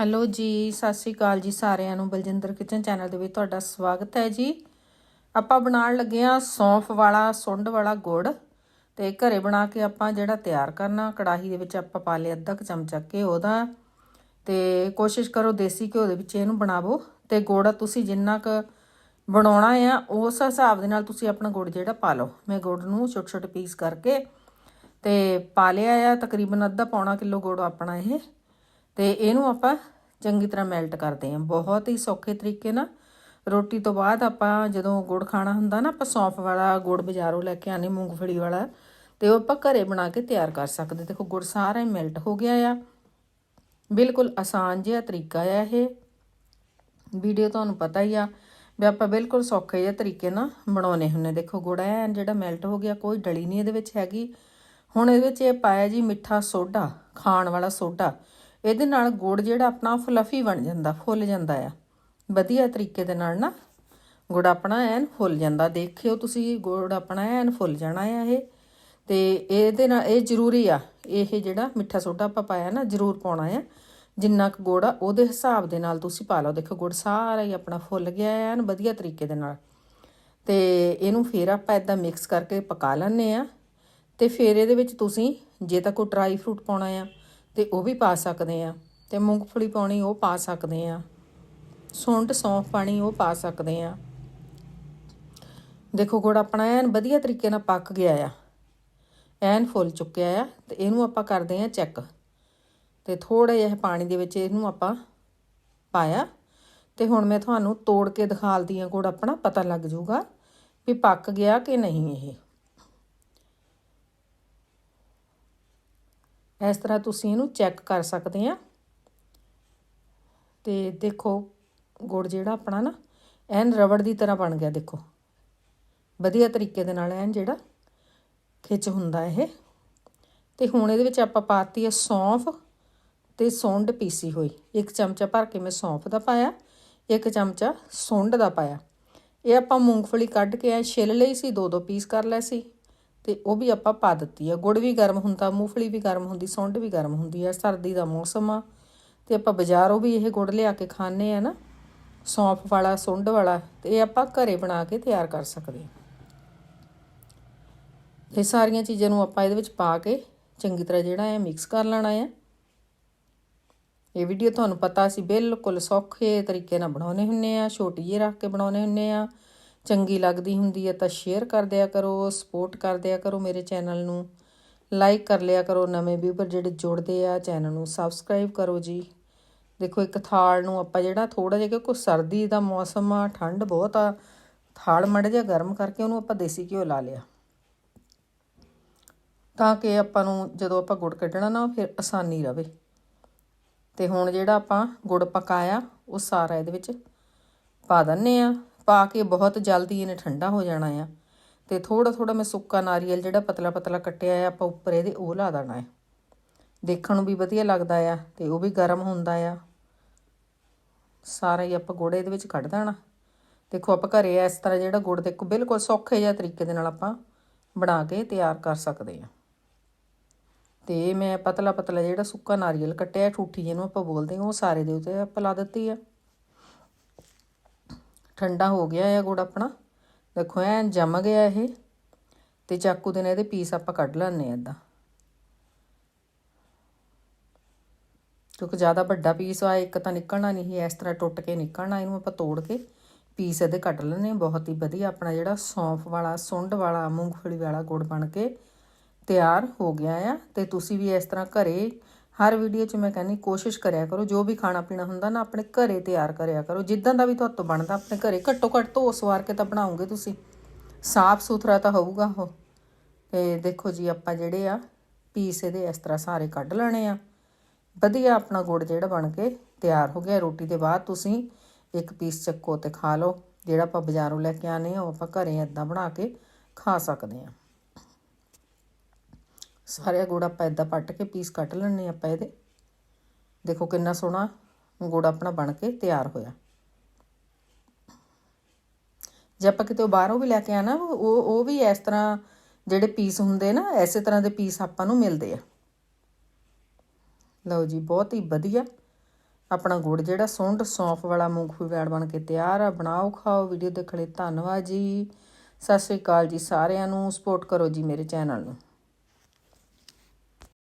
Hello ਜੀ, ਸਤਿ ਸ਼੍ਰੀ ਅਕਾਲ ਜੀ ਸਾਰਿਆਂ ਨੂੰ। ਬਲਜਿੰਦਰ ਕਿਚਨ ਚੈਨਲ ਦੇ ਵਿੱਚ ਤੁਹਾਡਾ ਸਵਾਗਤ ਹੈ ਜੀ। ਆਪਾਂ ਬਣਾਉਣ ਲੱਗੇ ਆ ਸੌਂਫ ਵਾਲਾ, ਸੁੰਡ ਵਾਲਾ ਗੁੜ ਤੇ ਘਰੇ ਬਣਾ ਕੇ ਆਪਾਂ ਜਿਹੜਾ ਤਿਆਰ ਕਰਨਾ, ਕੜਾਹੀ ਦੇ ਵਿੱਚ ਆਪਾਂ ਪਾ ਲਿਆ ਅੱਧਾ ਕੁ ਚਮਚਾ ਘਿਓ ਦਾ ਤੇ ਕੋਸ਼ਿਸ਼ ਕਰੋ ਦੇਸੀ ਘਿਓ ਦੇ ਵਿੱਚ ਇਹਨੂੰ ਬਣਾਵੋ ਤੇ ਗੁੜ ਤੁਸੀਂ ਜਿੰਨਾ ਕੁ ਬਣਾਉਣਾ ਆ, ਉਸ ਹਿਸਾਬ ਦੇ ਨਾਲ ਤੁਸੀਂ ਆਪਣਾ ਗੁੜ ਜਿਹੜਾ ਪਾ ਲਓ। ਮੈਂ ਗੁੜ ਨੂੰ ਛੋਟੇ ਛੋਟੇ ਪੀਸ ਕਰਕੇ ਤੇ ਪਾ ਲਿਆ ਆ, ਤਕਰੀਬਨ ਅੱਧਾ ਪੌਣਾ ਕਿਲੋ ਗੁੜ ਆਪਣਾ ਇਹ ਤੇ ਇਹਨੂੰ ਆਪਾਂ ਚੰਗੀ ਤਰ੍ਹਾਂ ਮੈਲਟ ਕਰਦੇ ਹਾਂ। ਬਹੁਤ ਹੀ ਸੌਖੇ ਤਰੀਕੇ ਨਾਲ। ਰੋਟੀ ਤੋਂ ਬਾਅਦ ਆਪਾਂ ਜਦੋਂ ਗੁੜ ਖਾਣਾ ਹੁੰਦਾ ਨਾ, ਆਪਾਂ ਸੌਂਫ ਵਾਲਾ ਗੁੜ ਬਾਜ਼ਾਰੋਂ ਲੈ ਕੇ ਆਨੇ ਮੂੰਗਫਲੀ ਵਾਲਾ, ਤੇ ਉਹ ਆਪਾਂ ਘਰੇ ਬਣਾ ਕੇ ਤਿਆਰ ਕਰ ਸਕਦੇ। ਦੇਖੋ, ਗੁੜ ਸਾਰਾ ਹੀ ਮੈਲਟ ਹੋ ਗਿਆ ਆ। ਬਿਲਕੁਲ ਆਸਾਨ ਜਿਹਾ ਤਰੀਕਾ ਆ ਇਹ। ਵੀਡੀਓ ਤੁਹਾਨੂੰ ਪਤਾ ਹੀ ਆ ਵੀ ਆਪਾਂ ਬਿਲਕੁਲ ਸੌਖੇ ਜਿਹੇ ਤਰੀਕੇ ਨਾਲ ਬਣਾਉਨੇ ਹੁੰਨੇ ਦੇਖੋ, ਗੁੜ ਐ ਜਿਹੜਾ ਮੈਲਟ ਹੋ ਗਿਆ, ਕੋਈ ਡਲੀ ਨਹੀਂ ਇਹਦੇ ਵਿੱਚ ਹੈਗੀ। ਹੁਣ ਇਹਦੇ ਵਿੱਚ ਇਹ ਪਾਇਆ ਜੀ ਮਿੱਠਾ ਸੋਡਾ, ਖਾਣ ਵਾਲਾ ਸੋਡਾ। ਇਹਦੇ ਨਾਲ ਗੁੜ ਜਿਹੜਾ ਆਪਣਾ ਫਲਫੀ ਬਣ ਜਾਂਦਾ, ਫੁੱਲ ਜਾਂਦਾ ਆ। ਵਧੀਆ ਤਰੀਕੇ ਦੇ ਨਾਲ ਨਾ ਗੁੜ ਆਪਣਾ ਐਨ ਫੁੱਲ ਜਾਂਦਾ। ਦੇਖਿਓ ਤੁਸੀਂ ਗੁੜ ਆਪਣਾ ਐਨ ਫੁੱਲ ਜਾਣਾ ਆ ਇਹ। ਤੇ ਇਹਦੇ ਨਾਲ ਇਹ ਜ਼ਰੂਰੀ ਆ, ਇਹ ਜਿਹੜਾ ਮਿੱਠਾ ਸੋਡਾ ਆਪਾਂ ਪਾਇਆ ਨਾ ਜ਼ਰੂਰ ਪਾਉਣਾ ਆ। ਜਿੰਨਾ ਕੁ ਗੁੜ ਆ, ਉਹਦੇ ਹਿਸਾਬ ਦੇ ਨਾਲ ਤੁਸੀਂ ਪਾ ਲਓ। ਦੇਖੋ ਗੁੜ ਸਾਰਾ ਹੀ ਆਪਣਾ ਫੁੱਲ ਗਿਆ ਐਨ ਵਧੀਆ ਤਰੀਕੇ ਦੇ ਨਾਲ। ਤੇ ਇਹਨੂੰ ਫੇਰ ਆਪਾਂ ਇਦਾਂ ਮਿਕਸ ਕਰਕੇ ਪਕਾ ਲੈਣੇ ਆ। ਤੇ ਫਿਰ ਇਹਦੇ ਵਿੱਚ ਤੁਸੀਂ, ਜੇ ਤਾਂ ਕੋਈ ਡਰਾਈ ਫਰੂਟ ਪਾਉਣਾ ਆ ਤੇ ਉਹ ਵੀ ਪਾ ਸਕਦੇ ਆ। ਤੇ ਮੂੰਗਫਲੀ ਪਾਉਣੀ ਉਹ ਪਾ ਸਕਦੇ ਆ। ਸੁੰਡ ਸੌਂਫ ਪਾਣੀ ਉਹ ਪਾ ਸਕਦੇ ਆ। ਦੇਖੋ ਗੁੜ ਆਪਣਾ ਐਨ ਵਧੀਆ ਤਰੀਕੇ ਨਾਲ ਪੱਕ ਗਿਆ ਆ। ਐਨ ਫੁੱਲ ਚੁੱਕਿਆ ਆ ਤੇ ਇਹਨੂੰ ਆਪਾਂ ਕਰਦੇ ਆ ਚੈੱਕ। ਤੇ ਥੋੜਾ ਜਿਹਾ ਪਾਣੀ ਦੇ ਵਿੱਚ ਇਹਨੂੰ ਆਪਾਂ ਪਾਇਆ। ਤੇ ਹੁਣ ਮੈਂ ਤੁਹਾਨੂੰ ਤੋੜ ਕੇ ਦਿਖਾਲਦੀ ਆ ਗੁੜ ਆਪਣਾ, ਪਤਾ ਲੱਗ ਜਾਊਗਾ ਵੀ ਪੱਕ ਗਿਆ ਕਿ ਨਹੀਂ ਇਹ। ਇਸ ਤਰ੍ਹਾਂ ਤੁਸੀਂ ਇਹਨੂੰ ਚੈੱਕ ਕਰ ਸਕਦੇ ਆ। ਤੇ ਦੇਖੋ, ਗੁੜ ਜਿਹੜਾ ਆਪਣਾ ਨਾ, ਐਨ ਰਬੜ ਦੀ ਤਰ੍ਹਾਂ ਬਣ ਗਿਆ, ਦੇਖੋ। ਵਧੀਆ ਤਰੀਕੇ ਦੇ ਨਾਲ ਐਨ ਜਿਹੜਾ ਖਿੱਚ ਹੁੰਦਾ ਇਹ। ਤੇ ਹੁਣ ਇਹਦੇ ਵਿੱਚ ਆਪਾਂ ਪਾਤੀ ਹੈ ਸੌਂਫ ਤੇ ਸੁੰਡ ਪੀਸੀ ਹੋਈ। ਇੱਕ ਚਮਚਾ ਭਰ ਕੇ ਮੈਂ ਸੌਂਫ ਦਾ ਪਾਇਆ, ਇੱਕ ਚਮਚਾ ਸੁੰਡ ਦਾ ਪਾਇਆ। ਇਹ ਆਪਾਂ ਮੂੰਗਫਲੀ ਕੱਢ ਕੇ ਐ ਛਿੱਲ ਲਈ ਸੀ ਦੋ ਦੋ ਪੀਸ ਕਰ ਲਏ ਸੀ। ਤੇ ਉਹ ਵੀ ਆਪਾਂ ਪਾ ਦਿੱਤੀ ਆ। ਗੁੜ ਵੀ ਗਰਮ ਹੁੰਦਾ, ਮੂੰਗਫਲੀ ਵੀ ਗਰਮ ਹੁੰਦੀ, ਸੁੰਡ ਵੀ ਗਰਮ ਹੁੰਦੀ ਆ। ਸਰਦੀ ਦਾ ਮੌਸਮ ਆ ਤੇ ਆਪਾਂ ਬਾਜ਼ਾਰੋਂ ਵੀ ਇਹ ਗੁੜ ਲਿਆ ਕੇ ਖਾਣੇ ਆ ਨਾ, ਸੌਂਫ ਵਾਲਾ, ਸੁੰਡ ਵਾਲਾ ਤੇ ਇਹ ਆਪਾਂ ਘਰੇ ਬਣਾ ਕੇ ਤਿਆਰ ਕਰ ਸਕਦੇ ਹਾਂ ਇਹ ਸਾਰੀਆਂ ਚੀਜ਼ਾਂ ਨੂੰ ਆਪਾਂ ਇਹਦੇ ਵਿੱਚ ਪਾ ਕੇ ਚੰਗੀ ਤਰ੍ਹਾਂ ਜਿਹੜਾ ਹੈ ਮਿਕਸ ਕਰ ਲੈਣਾ ਹੈ ਇਹ ਵੀਡੀਓ ਤੁਹਾਨੂੰ ਪਤਾ ਸੀ ਬਿਲਕੁਲ ਸੌਖੇ ਤਰੀਕੇ ਨਾਲ ਬਣਾਉਣੇ ਹੁੰਨੇ ਆ ਛੋਟੀ ਜਿਹੀ ਰੱਖ ਕੇ ਬਣਾਉਣੇ ਹੁੰਨੇ ਆ। ਚੰਗੀ ਲੱਗਦੀ ਹੁੰਦੀ ਹੈ ਤਾਂ ਸ਼ੇਅਰ ਕਰ ਦਿਆ ਕਰੋ ਸਪੋਰਟ ਕਰ ਦਿਆ ਕਰੋ ਮੇਰੇ ਚੈਨਲ ਨੂੰ। ਲਾਈਕ ਕਰ ਲਿਆ ਕਰੋ ਨਵੇਂ ਵੀਵਰ ਜਿਹੜੇ ਜੁੜਦੇ ਆ ਚੈਨਲ ਨੂੰ। ਸਬਸਕ੍ਰਾਈਬ ਕਰੋ ਜੀ। ਦੇਖੋ ਇੱਕ ਥਾਲ ਨੂੰ ਆਪਾਂ ਜਿਹੜਾ ਥੋੜਾ ਜਿਹਾ, ਕਿਉਂਕਿ ਸਰਦੀ ਦਾ ਮੌਸਮ ਆ, ਠੰਡ ਬਹੁਤ ਆ, ਥਾਲ ਮੜ ਜਿਹਾ ਗਰਮ ਕਰਕੇ ਉਹਨੂੰ ਆਪਾਂ ਦੇਸੀ ਘਿਓ ਲਾ ਲਿਆ। ਤਾਂ ਕਿ ਆਪਾਂ ਨੂੰ ਜਦੋਂ ਆਪਾਂ ਗੁੜ ਕੱਢਣਾ ਨਾ ਫਿਰ ਆਸਾਨੀ ਰਵੇ। ਤੇ ਹੁਣ ਜਿਹੜਾ ਆਪਾਂ ਗੁੜ ਪਕਾਇਆ, ਉਹ ਸਾਰਾ ਇਹਦੇ ਵਿੱਚ ਪਾ ਦਿੰਨੇ ਆ। ਪਾ ਕੇ ਬਹੁਤ ਜਲਦੀ ਇਹਨੇ ਠੰਡਾ ਹੋ ਜਾਣਾ ਆ। ਤੇ ਥੋੜਾ ਥੋੜਾ ਮੈਂ ਸੁੱਕਾ ਨਾਰੀਅਲ ਜਿਹੜਾ ਪਤਲਾ ਪਤਲਾ ਕੱਟਿਆ ਆ, ਆਪਾਂ ਉੱਪਰ ਇਹਦੇ ਉਹ ਲਾ ਦੇਣਾ ਹੈ ਦੇਖਣ ਨੂੰ ਵੀ ਵਧੀਆ ਲੱਗਦਾ ਆ ਤੇ ਉਹ ਵੀ ਗਰਮ ਹੁੰਦਾ ਆ। ਸਾਰਾ ਹੀ ਆਪਾਂ ਗੁੜ ਇਹਦੇ ਵਿੱਚ ਕੱਢ ਦੇਣਾ। ਦੇਖੋ ਆਪਾਂ ਘਰੇ ਇਸ ਤਰ੍ਹਾਂ ਜਿਹੜਾ ਗੁੜ ਦੇਖੋ ਬਿਲਕੁਲ ਸੌਖੇ ਜਿਹਾ ਤਰੀਕੇ ਦੇ ਨਾਲ ਆਪਾਂ ਬਣਾ ਕੇ ਤਿਆਰ ਕਰ ਸਕਦੇ ਆ। ਤੇ ਮੈਂ ਪਤਲਾ ਪਤਲਾ ਜਿਹੜਾ ਸੁੱਕਾ ਨਾਰੀਅਲ ਕੱਟਿਆ, ਠੂਠੀ ਜਿਹਨੂੰ ਆਪਾਂ ਬੋਲਦੇ ਹਾਂ, ਉਹ ਸਾਰੇ ਦੇ ਉੱਤੇ ਆਪਾਂ ਲਾ ਦਿੱਤੀ ਆ। ਠੰਡਾ ਹੋ ਗਿਆ ਹੈ ਗੁੜ ਆਪਣਾ। ਦੇਖੋ ਐ ਜੰਮ ਗਿਆ ਇਹ। ਤੇ ਚਾਕੂ ਦੇ ਨਾਲ ਇਹਦੇ ਪੀਸ ਆਪਾਂ ਕੱਢ ਲੈਣੇ ਆ ਇਦਾਂ ਕਿਉਂਕਿ ਜ਼ਿਆਦਾ ਵੱਡਾ ਪੀਸ ਆ, ਇੱਕ ਤਾਂ ਨਿਕਲਣਾ ਨਹੀਂ, ਇਸ ਤਰ੍ਹਾਂ ਟੁੱਟ ਕੇ ਨਿਕਲਣਾ, ਇਹਨੂੰ ਆਪਾਂ ਤੋੜ ਕੇ ਪੀਸ ਇਹਦੇ ਕੱਢ ਲੈਣੇ ਬਹੁਤ ਹੀ ਵਧੀਆ ਆਪਣਾ ਜਿਹੜਾ ਸੌਂਫ ਵਾਲਾ, ਸੁੰਡ ਵਾਲਾ, ਮੂੰਗਫਲੀ ਵਾਲਾ ਗੁੜ ਬਣ ਕੇ ਤਿਆਰ ਹੋ ਗਿਆ ਆ। ਤੇ ਤੁਸੀਂ ਵੀ ਇਸ ਤਰ੍ਹਾਂ ਘਰੇ ਹਰ ਵੀਡੀਓ 'ਚ ਮੈਂ ਕਹਿੰਦੀ ਕੋਸ਼ਿਸ਼ ਕਰਿਆ ਕਰੋ, ਜੋ ਵੀ ਖਾਣਾ ਪੀਣਾ ਹੁੰਦਾ ਨਾ ਆਪਣੇ ਘਰੇ ਤਿਆਰ ਕਰਿਆ ਕਰੋ। ਜਿੱਦਾਂ ਦਾ ਵੀ ਤੁਹਾਤੋਂ ਬਣਦਾ, ਆਪਣੇ ਘਰੇ ਘੱਟੋ ਘੱਟ ਧੋ ਸਵਾਰ ਕੇ ਤਾਂ ਬਣਾਉਂਗੇ ਤੁਸੀਂ। ਸਾਫ਼ ਸੁਥਰਾ ਤਾਂ ਹੋਊਗਾ ਉਹ। ਤੇ ਦੇਖੋ ਜੀ, ਆਪਾਂ ਜਿਹੜੇ ਆ ਪੀਸ ਇਹਦੇ ਇਸ ਤਰ੍ਹਾਂ ਸਾਰੇ ਕੱਢ ਲੈਣੇ ਆ। ਵਧੀਆ ਆਪਣਾ ਗੁੜ ਜਿਹੜਾ ਬਣ ਕੇ ਤਿਆਰ ਹੋ ਗਿਆ, ਰੋਟੀ ਦੇ ਬਾਅਦ ਤੁਸੀਂ ਇੱਕ ਪੀਸ ਚੱਕੋ ਤੇ ਖਾ ਲਓ। ਜਿਹੜਾ ਆਪਾਂ ਬਾਜ਼ਾਰੋਂ ਲੈ ਕੇ ਆਨੇ ਆ ਉਹ ਆਪਾਂ ਘਰੇ ਇਦਾਂ ਬਣਾ ਕੇ ਖਾ ਸਕਦੇ ਆ ਸਾਰੇ ਗੁੜ ਆਪਾਂ ਇਦਾਂ ਪੱਟ ਕੇ ਪੀਸ ਕੱਟ ਲੈਣੇ ਆਪਾਂ ਇਹਦੇ। ਦੇਖੋ ਕਿੰਨਾ ਸੋਹਣਾ ਗੁੜ ਆਪਣਾ ਬਣ ਕੇ ਤਿਆਰ ਹੋਇਆ। ਜੇ ਆਪਾਂ ਕਿਤੇ ਬਾਹਰੋਂ ਵੀ ਲੈ ਕੇ ਆਣਾ ਉਹ ਉਹ ਵੀ ਇਸ ਤਰ੍ਹਾਂ ਜਿਹੜੇ ਪੀਸ ਹੁੰਦੇ ਨਾ ਐਸੇ ਤਰ੍ਹਾਂ ਦੇ ਪੀਸ ਆਪਾਂ ਨੂੰ ਮਿਲਦੇ ਆ। ਲਓ ਜੀ, ਬਹੁਤ ਹੀ ਵਧੀਆ ਆਪਣਾ ਗੁੜ ਜਿਹੜਾ ਸੁੰਡ ਸੌਂਫ ਵਾਲਾ ਮੂੰਗਫਲੀ ਵੈੜ ਬਣ ਕੇ ਤਿਆਰ ਆ। ਬਣਾਓ, ਖਾਓ ਵੀਡੀਓ ਦੇਖਣ ਲਈ ਧੰਨਵਾਦ ਜੀ। ਸਤਿ ਸ਼੍ਰੀ ਅਕਾਲ ਜੀ ਸਾਰਿਆਂ ਨੂੰ। ਸਪੋਰਟ ਕਰੋ ਜੀ ਮੇਰੇ ਚੈਨਲ ਨੂੰ।